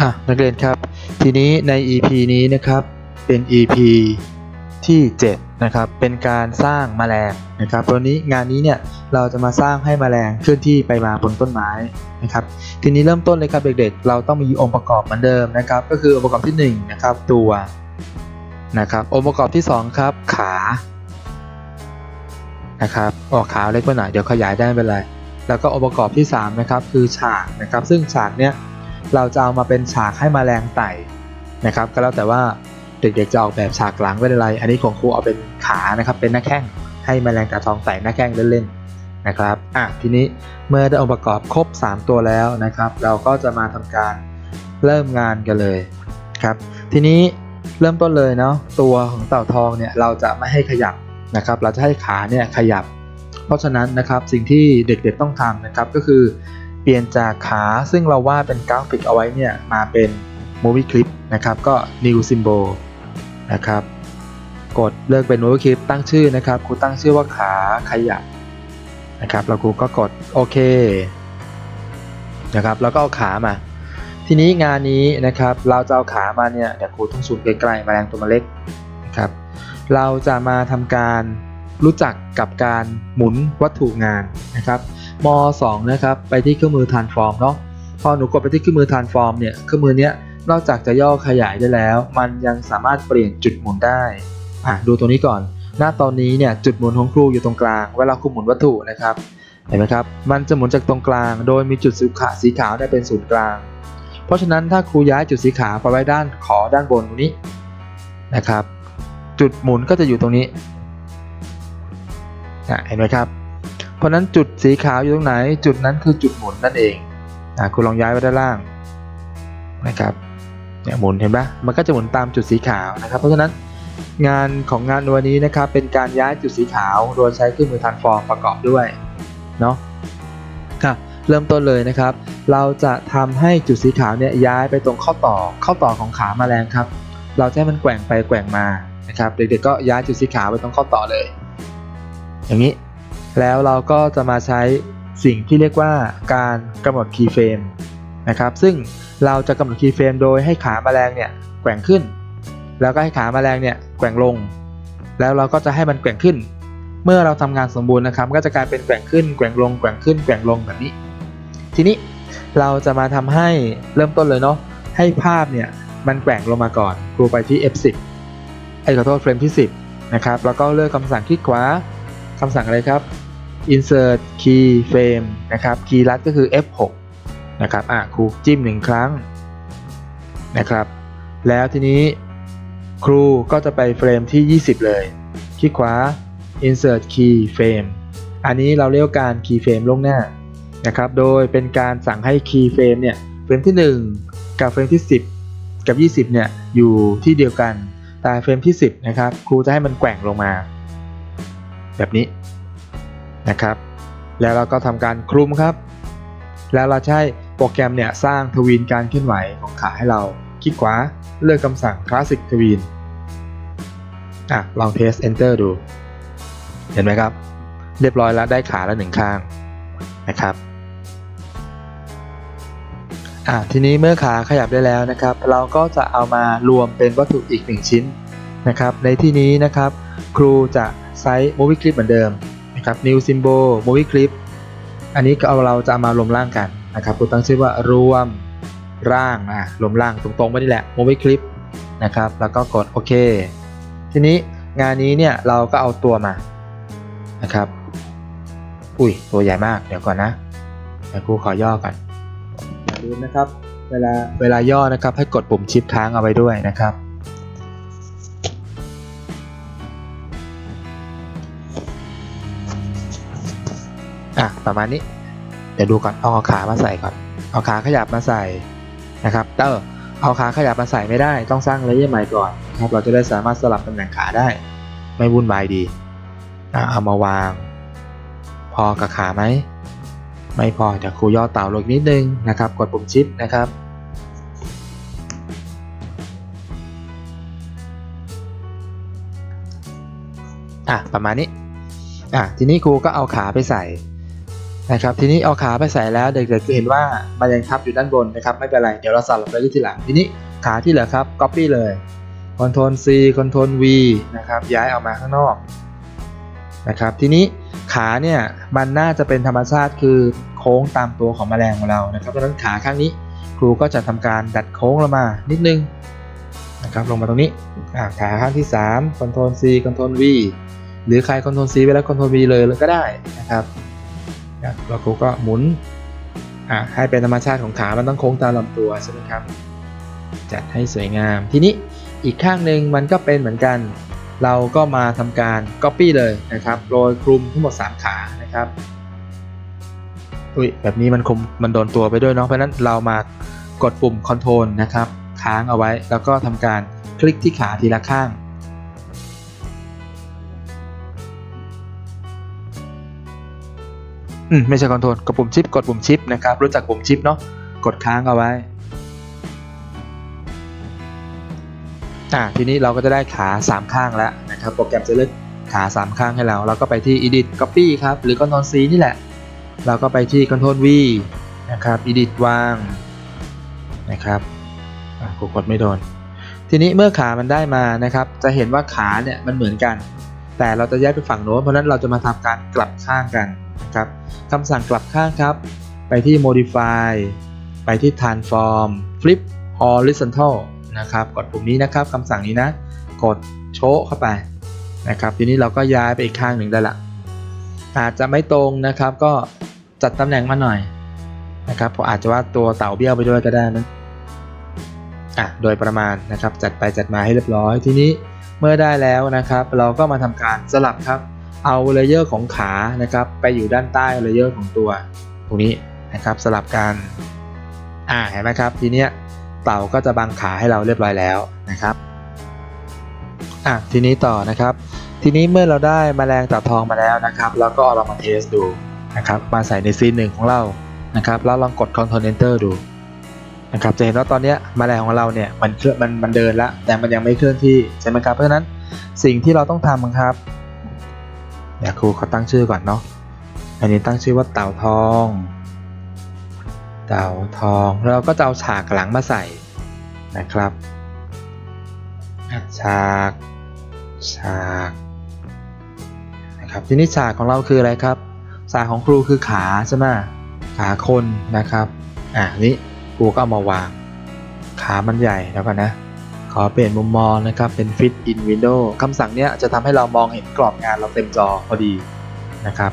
อะนักเรียนครับ ทีนี้ใน EP นี้นะครับเป็น EP ที่7นะครับเป็นการสร้างแมลงนะครับตัวนี้งานนี้เนี่ยเราจะมาสร้างให้แมลงเคลื่อนที่ไปมาบนต้นไม้นะครับทีนี้เริ่มต้นเลยครับเด็กๆ เราต้องมีองค์ประกอบเหมือนเดิมนะครับก็คือองค์ประกอบที่1นะครับตัวนะครับองค์ประกอบที่ 2 ครับขานะครับออกขาเล็กไปหน่อยเดี๋ยวขยายได้ไม่เป็นไรแล้วก็องค์ประกอบที่3นะครับคือฉากนะครับซึ่งฉากเนี้ย เราจะเอามาเป็นฉากให้แมลงไต่นะครับ ก็แล้วแต่ว่าเด็กๆจะออกแบบฉากหลังเป็นอะไร อันนี้ของครูเอาเป็นขานะครับ เป็นหน้าแข้งให้แมลงตาทองไต่หน้าแข้งเล่นๆนะครับอะทีนี้เมื่อได้องค์ประกอบครบ 3 ตัวแล้วนะครับ เราก็จะมาทำการเริ่มงานกันเลยครับ ทีนี้เริ่มต้นเลยเนาะตัวของเต่าทองเนี่ยเราจะไม่ให้ขยับนะครับ เราจะให้ขาเนี่ยขยับ เพราะฉะนั้นนะครับสิ่งที่เด็กๆต้องทำนะครับก็คือ เปลี่ยนจากขาซึ่งเราวาดเป็นกราฟิกเอาไว้เนี่ยมาเป็น movie clip นะครับ ก็ new symbol นะครับ กดเลือกเป็น movie clip ตั้งชื่อนะครับครูตั้งชื่อว่าขาขยับนะครับ แล้วครูก็กดโอเคนะครับ แล้วก็เอาขามา ทีนี้งานนี้นะครับ เราจะเอาขามาเนี่ยเดี๋ยวครูต้องซูมใกล้ๆแมลงตัวมันเล็กนะครับ เราจะมาทำการ รู้จักกับการหมุนวัตถุงานนะครับม 2 นะครับ ไปที่เครื่องมือ transform เนาะพอหนูกดไปที่เครื่องมือ transform เนี่ยเครื่องมือเนี้ยนอกจากจะย่อขยายได้แล้ว มันยังสามารถเปลี่ยนจุดหมุนได้อะดูตัวนี้ก่อน หน้าตอนนี้เนี่ยจุดหมุนของครูอยู่ตรงกลาง เวลาครูหมุนวัตถุนะครับเห็นไหมครับมันจะหมุนจากตรงกลาง โดยมีจุดสีขาวสีขาวได้เป็นศูนย์กลาง เพราะฉะนั้นถ้าครูย้ายจุดสีขาวไปไว้ด้านขอด้านบนตรงนี้นะครับ จุดหมุนก็จะอยู่ตรงนี้ อะเห็นไหมครับ เพราะนั้นจุดสีขาวอยู่ตรงไหน จุดนั้นคือจุดหมุนนั่นเองอะคุณลองย้ายไปด้านล่างนะครับเนี่ยหมุนเห็นปะมันก็จะหมุนตามจุดสีขาวนะครับ เพราะฉะนั้นงานของงานวันนี้นะครับเป็นการย้ายจุดสีขาวโดยใช้เครื่องมือทันฟอร์มประกอบด้วยเนาะค่ะเริ่มต้นเลยนะครับ เราจะทำให้จุดสีขาวเนี่ยย้ายไปตรงข้อต่อข้อต่อของขาแมลงครับ เราจะให้มันแกว่งไปแกว่งมานะครับเด็กๆก็ย้ายจุดสีขาวไปตรงข้อต่อเลย อย่างนี้ แล้วเราก็จะมาใช้สิ่งที่เรียกว่าการกำหนดคีย์เฟรมนะครับซึ่งเราจะกำหนดคีย์เฟรมโดยให้ขาแมลงเนี่ยแกว่งขึ้น แล้วก็ให้ขาแมลงเนี่ยแกว่งลง แล้วเราก็จะให้มันแกว่งขึ้น เมื่อเราทำงานสมบูรณ์นะครับ ก็จะกลายเป็นแกว่งขึ้นแกว่งลงแกว่งขึ้นแกว่งลงแบบนี้ ทีนี้เราจะมาทำให้เริ่มต้นเลยเนาะให้ภาพเนี่ยมันแกว่งลงมาก่อนครูไปที่ F10 ไอ้ขอโทษเฟรมที่ 10นะครับแล้วก็เลือกคำสั่งคลิกขวา คำสั่งอะไรครับ insert key frame นะครับ คีย์ลัดก็คือ F6 นะครับ อะครูจิ้มหนึ่งครั้งนะครับ แล้วทีนี้ครูก็จะไปเฟรมที่ 20 เลยคลิกขวา insert key frame อันนี้เราเรียกการ key frame ลงหน้านะครับ โดยเป็นการสั่งให้ key frame เนี่ย เฟรมที่ 1 กับเฟรมที่ 10 กับ 20 เนี่ย อยู่ที่เดียวกัน แต่เฟรมที่ 10 นะครับ ครูจะให้มันแกว่งลงมา แบบนี้นะครับ แล้วเราก็ทำการคลุมครับ แล้วเราใช้โปรแกรมเนี่ยสร้างทวีนการเคลื่อนไหวของขาให้เราคลิกขวาเลือกคำสั่ง Classic ทวีนอะลอง Paste Enter ดู เห็นไหมครับ เรียบร้อยแล้วได้ขาละหนึ่งข้างนะครับอะทีนี้เมื่อขาขยับได้แล้วนะครับ เราก็จะเอามารวมเป็นวัตถุอีกหนึ่งชิ้นนะครับ ในที่นี้นะครับ ครูจะ ใช้ Movie Clip เหมือนเดิมนะครับ new symbol movie clip อันนี้ก็เอาเราจะามารวมร่างกันนะครับครูตั้งชื่อว่ารวมร่างอะรวมร่างตรงๆไปนี่แหละ movie clip นะครับแล้วก็กดโอเค ทีนี้งานนี้เนี่ยเราก็เอาตัวมานะครับ อุ้ยตัวใหญ่มากเดี๋ยวก่อนนะเดี๋ยวครูขอย่อก่อนอย่าลืมนะครับ เวลาเวลาย่อนะครับให้กดปุ่มชิปค้างเอาไว้ด้วยนะครับ ประมาณนี้ เดี๋ยวดูก่อนเอาขามาใส่ก่อน เอาขาขยับมาใส่นะครับเตอเอาขาขยับมาใส่ไม่ได้ต้องสร้างเลเยอร์ใหม่ก่อนครับเราจะได้สามารถสลับตำแหน่งขาได้ ไม่วุ่นวายดีเอามาวาง พอกับขาไหมไม่พอเดี๋ยวครูย่อเต่าลงนิดนึงนะครับ กดปุ่มชิปนะครับอะประมาณนี้อะทีนี้ครูก็เอาขาไปใส่ นะครับทีนี้เอาขาไปใส่แล้วเด็กๆจะเห็นว่ามันยังทับอยู่ด้านบนนะครับไม่เป็นไรเดี๋ยวเราสลับไปที่ทีหลังทีนี้ขาที่เหลือครับ copy เลย Ctrl C Ctrl V นะครับย้ายออกมาข้างนอกนะครับทีนี้ขาเนี่ยมันน่าจะเป็นธรรมชาติคือโค้งตามตัวของแมลงของเรานะครับเพราะฉะนั้นขาข้างนี้ครูก็จะทำการดัดโค้งลงมานิดนึงนะครับลงมาตรงนี้ขาข้างที่3 Ctrl C Ctrl V หรือใคร Ctrl C ไปแล้ว Ctrl V เลยก็ได้นะครับ แล้วครูก็หมุนอ่าให้เป็นธรรมชาติของขา มันต้องโค้งตามลำตัวใช่ไหมครับ จัดให้สวยงาม ทีนี้อีกข้างหนึ่งมันก็เป็นเหมือนกัน เราก็มาทำการ Copy เลยนะครับ โรยคลุมทั้งหมด 3 ขานะครับ อุ้ยแบบนี้มันคมมันโดนตัวไปด้วยเนาะ เพราะฉะนั้นเรามากดปุ่ม Ctrl นะครับ ค้างเอาไว้ แล้วก็ทำการคลิกที่ขาทีละข้าง อืมไม่ใช่ Ctrl กดปุ่มชิป กดปุ่มชิปนะครับ รู้จักปุ่มชิปเนาะกดค้างเอาไว้อ่าทีนี้เราก็จะได้ขา 3 ข้างแล้วนะครับโปรแกรมจะเลือกขา 3 ข้างให้เราเราก็ไปที่ edit copy ครับ หรือ Ctrl C นี่แหละ เราก็ไปที่ Ctrl V นะครับ edit วางนะครับอะกูกดไม่โดน ทีนี้เมื่อขามันได้มานะครับ จะเห็นว่าขาเนี่ยมันเหมือนกัน แต่เราจะแยกไปฝั่งโน้นเพราะนั้นเราจะมาทำการกลับข้างกัน ครับคำสั่งกลับข้างครับ ไปที่ modify ไปที่ transform flip horizontal นะครับ กดปุ่มนี้นะครับคำสั่งนี้นะ กดโชว์เข้าไปนะครับ ทีนี้เราก็ย้ายไปอีกข้างหนึ่งได้ละ อาจจะไม่ตรงนะครับก็จัดตำแหน่งมาหน่อยนะครับเพราะอาจจะว่าตัวเต่าเบี้ยวไปด้วยก็ได้นะอะโดยประมาณนะครับจัดไปจัดมาให้เรียบร้อยทีนี้เมื่อได้แล้วนะครับ เราก็มาทำการสลับครับ เอาเลเยอร์ของขานะครับไปอยู่ด้านใต้เลเยอร์ของตัวตรงนี้นะครับสลับกันอ่าเห็นไหมครับทีเนี้ยเต่าก็จะบังขาให้เราเรียบร้อยแล้วนะครับอะทีนี้ต่อนะครับ ทีนี้เมื่อเราได้มแมลงต่าทองมาแล้วนะครับเราก็เอาเรามาเทสดูนะครับมาใส่ในซีนหนึ่งของเรานะครับแล้วลองกด Ctrl Enter ดูนะครับจะเห็นว่าตอนนี้มแมลงของเราเนี่ยมันเคลื่อนมันมันเดินล้วแต่มันยังไม่เคลื่อนที่ใช่ไหมครับเพราะฉะนั้นสิ่งที่เราต้องทำครับ เดี๋ยวครูเขาตั้งชื่อก่อนเนาะอันนี้ตั้งชื่อว่าเต่าทอง เต่าทอง เราก็จะเอาฉากหลังมาใส่นะครับฉากฉากนะครับทีนี้ฉากของเราคืออะไรครับฉากของครูคือขาใช่ไหมขาคนนะครับอ่านี้ครูก็เอามาวาง ขามันใหญ่แล้วกันนะ ขอเปลี่ยนมุมมองนะครับ เป็น Fit in Window คำสั่งเนี้ยจะทำให้เรามองเห็นกรอบงานเราเต็มจอพอดีนะครับ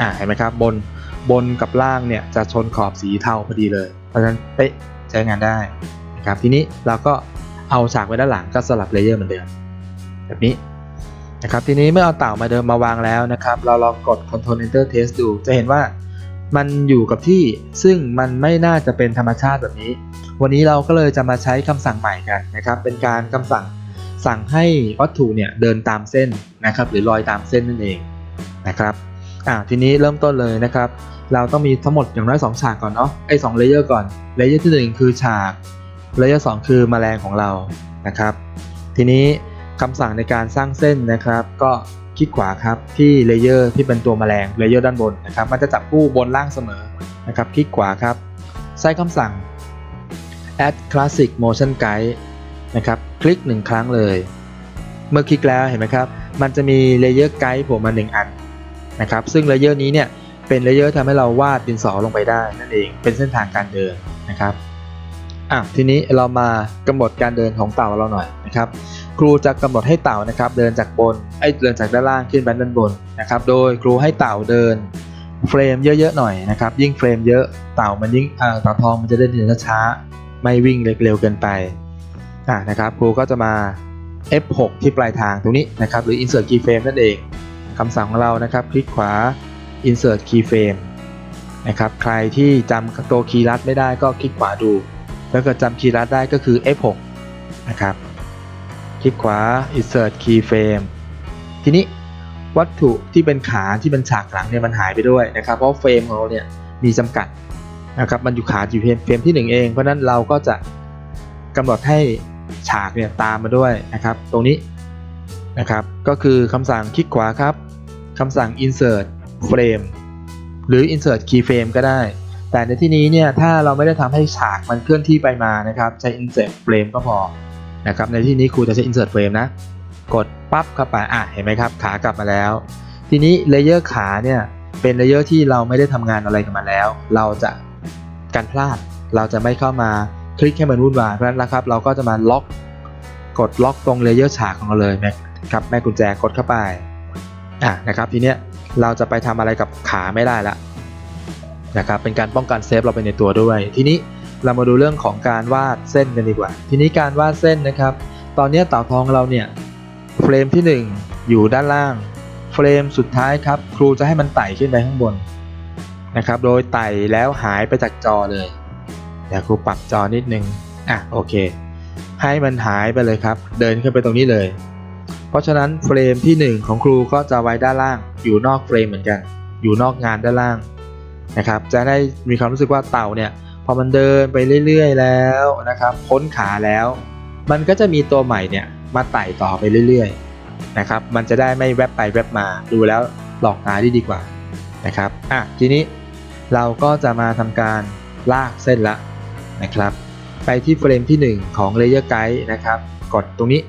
อ่าเห็นไหมครับบนบนกับล่างเนี่ยจะชนขอบสีเทาพอดีเลย เพราะฉะนั้นเป๊ะใช้งานได้นะครับทีนี้เราก็เอาฉากไว้ด้านหลังก็สลับเลเยอร์เหมือนเดิมแบบนี้นะครับทีนี้เมื่อเอาเต่ามาเดิมมาวางแล้วนะครับ เราลองกด Ctrl Enter Test ดู จะเห็นว่ามันอยู่กับที่ซึ่งมันไม่น่าจะเป็นธรรมชาติแบบนี้ วันนี้เราก็เลยจะมาใช้คำสั่งใหม่กันนะครับ เป็นการคำสั่งสั่งให้วัตถุเนี่ยเดินตามเส้นนะครับหรือลอยตามเส้นนั่นเองนะครับอ่าทีนี้เริ่มต้นเลยนะครับ เราต้องมีทั้งหมดอย่างน้อย2ฉากก่อนเนาะไอ้สองเลเยอร์ก่อนเลเยอร์ที่ 1 คือฉากเลเยอร์สคือแมลงของเรานะครับ ทีนี้คำสั่งในการสร้างเส้นนะครับ ก็คลิกขวาครับที่เลเยอร์ที่เป็นตัวแมลงเลเยอร์ด้านบนนะครับ มันจะจับคู่บนล่างเสมอนะครับ คลิกขวาครับใช้คำสั่ง add classic motion guide นะครับคลิกหนึ่งครั้งเลย เมื่อคลิกแล้วเห็นไหมครับ มันจะมีเลเยอร์ไกด์ผล่มาหนึ่งอันนะครับซึ่งเลเยอร์นี้เนี่ยเป็นเลเยอร์ทำให้เราวาดดินสอลงไปได้นั่นเองเป็นเส้นทางการเดินนะครับอะทีนี้เรามากำหนดการเดินของเต่าเราหน่อยนะครับครูจะกำหนดให้เต่านะครับเดินจากบนไอ้เดินจากด้านล่างขึ้นไปด้านบนนะครับโดยครูให้เต่าเดินเฟรมเยอะๆหน่อยนะครับยิ่งเฟรมเยอะเต่ามันยิ่งเต่าทองมันจะเดินช้า ไม่วิ่งเร็วเกินไปอ่านะครับครูก็จะมา F6 ที่ปลายทางตรงนี้นะครับหรือ insert keyframe นั่นเองคำสั่งของเรานะครับ คลิกขวา insert keyframe นะครับใครที่จำตัวคีย์ลัดไม่ได้ก็คลิกขวาดู แล้วก็จำคีย์ลัดได้ก็คือ F6 นะครับ คลิกขวา insert keyframe ทีนี้วัตถุที่เป็นขาที่เป็นฉากหลังเนี่ยมันหายไปด้วยนะครับ เพราะเฟรมของเราเนี่ยมีจำกัด นะครับมันอยู่ขาอยู่เฟรมเฟรมที่ 1 เอง เพราะนั้นเราก็จะกำหนดให้ฉากเนี่ยตามมาด้วยนะครับ ตรงนี้นะครับ ก็คือคำสั่งคลิกขวาครับคำสั่ง insert frame หรือ insert keyframe ก็ได้ แต่ในที่นี้เนี่ยถ้าเราไม่ได้ทำให้ฉากมันเคลื่อนที่ไปมานะครับ ใช้ insert frame ก็พอนะครับในที่นี้ครูจะใช้ insert frame นะ กดปั๊บเข้าไปอะเห็นไหมครับ ขากลับมาแล้ว ทีนี้เลเยอร์ขาเนี่ยเป็นเลเยอร์ที่เราไม่ได้ทำงานอะไรกับมันแล้ว เราจะ กันพลาด เราจะไม่เข้ามาคลิกให้มันวุ่นวายเพราะฉะนั้นนะครับเราก็จะมาล็อกกดล็อกตรงเลเยอร์ฉากของเราเลยนะครับแม่กุญแจกดเข้าไปอะนะครับทีเนี้ยเราจะไปทำอะไรกับขาไม่ได้ละนะครับเป็นการป้องกันเซฟเราไปในตัวด้วย ทีนี้เรามาดูเรื่องของการวาดเส้นกันดีกว่า ทีนี้การวาดเส้นนะครับ ตอนนี้เต่าทองเราเนี่ยเฟรมที่ 1 อยู่ด้านล่าง เฟรมสุดท้ายครับ ครูจะให้มันไต่ขึ้นไปข้างบน นะครับ โดยไต่แล้วหายไปจากจอเลยเดี๋ยวครูปรับจอนิดนึงอะโอเค ให้มันหายไปเลยครับ เดินขึ้นไปตรงนี้เลย เพราะฉะนั้นเฟรมที่ 1 ของครูก็จะไว้ด้านล่าง อยู่นอกเฟรมเหมือนกัน อยู่นอกงานด้านล่างนะครับ จะได้มีความรู้สึกว่าเต่าเนี่ยพอมันเดินไปเรื่อยๆแล้วนะครับ พ้นขาแล้ว มันก็จะมีตัวใหม่เนี่ยมาไต่ต่อไปเรื่อยๆนะครับ มันจะได้ไม่แวบไปแวบมาดูแล้วหลอกตาได้ดีกว่านะครับ อะทีนี้ เราก็จะมาทำการลากเส้นละนะครับ ไปที่เฟรมที่ 1 ของ Layer Guide นะครับ กดตรงนี้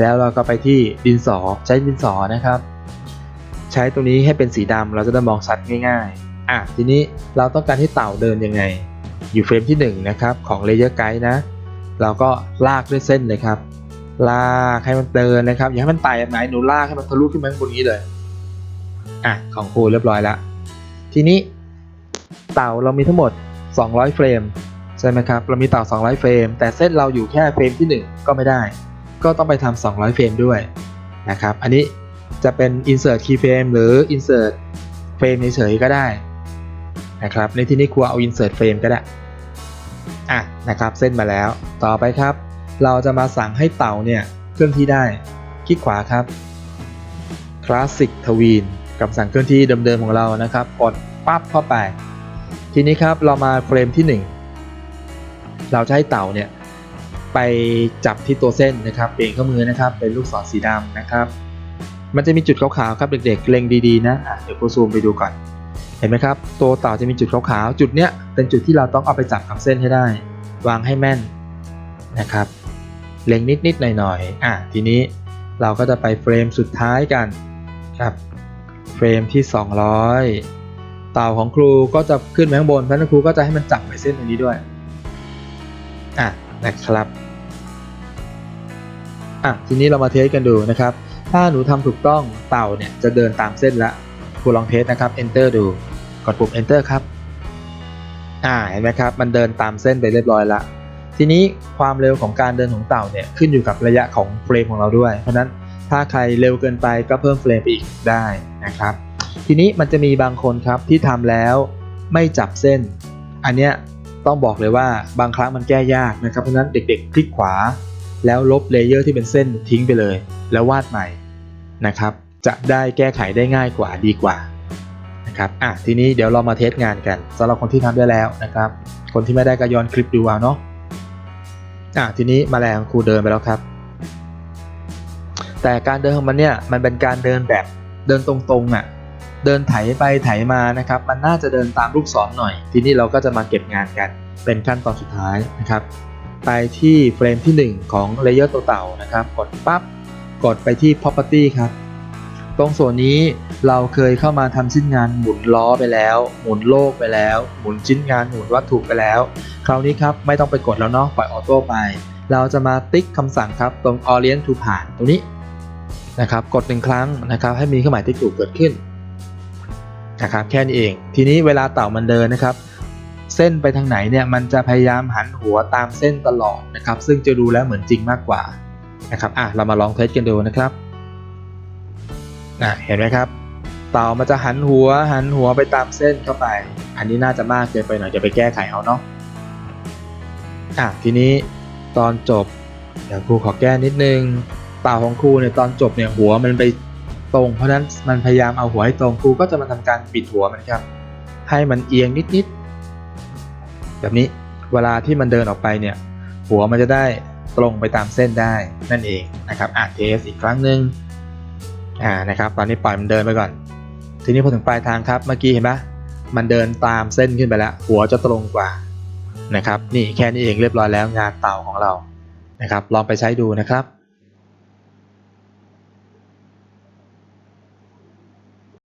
แล้วเราก็ไปที่ดินสอใช้ดินสอนะครับ ใช้ตรงนี้ให้เป็นสีดำเราจะได้มองชัดง่ายๆอะทีนี้เราต้องการให้เต่าเดินยังไง อยู่เฟรมที่1นะครับของ Layer Guide นะ เราก็ลากด้วยเส้นเลยครับ ลากให้มันเดินนะครับ อย่าให้มันไต่ไหนหนูลากให้มันทะลุขึ้นมาข้างบนนี้เลยอะของครูเรียบร้อยแล้วทีนี้ เต่าเรามีทั้งหมด 200 เฟรมใช่ไหมครับ เรามีเต่า 200 เฟรม แต่เส้นเราอยู่แค่เฟรมที่ 1 ก็ไม่ได้ ก็ต้องไปทำ200 เฟรมด้วยนะครับ อันนี้จะเป็น insert keyframe หรือ insert frame เฉยๆก็ได้นะครับ ในที่นี้ครูเอา insert frame ก็ได้ อะนะครับ เส้นมาแล้ว ต่อไปครับ เราจะมาสั่งให้เต่าเนี่ยเคลื่อนที่ได้ คลิกขวาครับ Classic Tween กับสั่งเคลื่อนที่เดิมๆของเรานะครับ กดปั๊บเข้าไป ทีนี้ครับเรามาเฟรมที่ 1 เราจะให้เต่าเนี่ยไปจับที่ตัวเส้นนะครับเปลี่ยนข้อมือนะครับ เป็นลูกศรสีดำนะครับ มันจะมีจุดขาวๆครับเด็กๆเล็งดีๆนะะเดี๋ยวคซูมไปดูก่อน เห็นไหมครับ ตัวเต่าจะมีจุดขาวๆจุดเนี้ยเป็นจุดที่เราต้องเอาไปจับกับเส้นให้ได้ วางให้แม่นนะครับเล็งนิดๆหน่อยๆอะทีนี้เราก็จะไปเฟรมสุดท้ายกันครับเฟรมที่ 200 เต่าของครูก็จะขึ้นไปข้างบนเพราะนั้นครูก็จะให้มันจับไปเส้นตรงนี้ด้วยอะนะครับอะทีนี้เรามาเทสกันดูนะครับ ถ้าหนูทำถูกต้องเต่าเนี่ยจะเดินตามเส้นละครูลองเทสนะครับ enter ดูกดปุ่ม enter ครับอ่าเห็นไหมครับมันเดินตามเส้นไปเรียบร้อยละทีนี้ความเร็วของการเดินของเต่าเนี่ยขึ้นอยู่กับระยะของเฟรมของเราด้วย เพราะฉะนั้นถ้าใครเร็วเกินไปก็เพิ่มเฟรมไปอีกได้นะครับ ทีนี้มันจะมีบางคนครับที่ทำแล้วไม่จับเส้น อันเนี้ยต้องบอกเลยว่าบางครั้งมันแก้ยากนะครับ เพราะนั้นเด็กๆ คลิกขวา แล้วลบเลเยอร์ที่เป็นเส้นทิ้งไปเลย แล้ววาดใหม่นะครับ จะได้แก้ไขได้ง่ายกว่าดีกว่านะครับอะทีนี้เดี๋ยวเรามาเทสงานกันสำหรับคนที่ทำได้แล้วนะครับ คนที่ไม่ได้ก็ย้อนคลิปดูเอาเนาะอะทีนี้มาแรงครูเดินไปแล้วครับ แต่การเดินของมันเนี่ยมันเป็นการเดินแบบเดินตรงๆอะ เดินไถไปไถมานะครับ มันน่าจะเดินตามลูกศรหน่อย ทีนี้เราก็จะมาเก็บงานกัน เป็นขั้นตอนสุดท้ายนะครับ ไปที่เฟรมที่ 1 ของเลเยอร์ตัวเต่านะครับ กดปั๊บ กดไปที่ property ครับ ตรงส่วนนี้เราเคยเข้ามาทำชิ้นงานหมุนล้อไปแล้ว หมุนโลกไปแล้ว หมุนชิ้นงานหมุนวัตถุไปแล้ว คราวนี้ครับไม่ต้องไปกดแล้วเนาะ ปล่อยออโต้ไป เราจะมาติ๊กคำสั่งครับ ตรง orient to ผ่านตรงนี้นะครับ กดหนึ่งครั้งนะครับ ให้มีเครื่องหมายติ๊กถูกเกิดขึ้น นะครับแค่นี้เอง ทีนี้เวลาเต่ามันเดินนะครับ เส้นไปทางไหนเนี่ยมันจะพยายามหันหัวตามเส้นตลอดนะครับ ซึ่งจะดูแล้วเหมือนจริงมากกว่านะครับอะเรามาลองเทสกันดูนะครับอะเห็นไหมครับ เต่ามันจะหันหัวหันหัวไปตามเส้นเข้าไป อันนี้น่าจะมากเกินไปหน่อยจะไปแก้ไขเอาเนาะอะทีนี้ตอนจบเดี๋ยวครูขอแก้นิดนึงเต่าของครูเนี่ยตอนจบเนี่ยหัวมันไป ตรง เพราะนั้นมันพยายามเอาหัวให้ตรงครูก็จะมาทำการปิดหัวมันครับ ให้มันเอียงนิดๆแบบนี้เวลาที่มันเดินออกไปเนี่ย หัวมันจะได้ตรงไปตามเส้นได้นั่นเองนะครับอะเทสอีกครั้งหนึ่งอ่านะครับ ตอนนี้ปล่อยมันเดินไปก่อน ทีนี้พอถึงปลายทางครับเมื่อกี้เห็นปะมันเดินตามเส้นขึ้นไปแล้ว หัวจะตรงกว่านะครับ นี่แค่นี้เองเรียบร้อยแล้วงานเต่าของเรานะครับ ลองไปใช้ดูนะครับ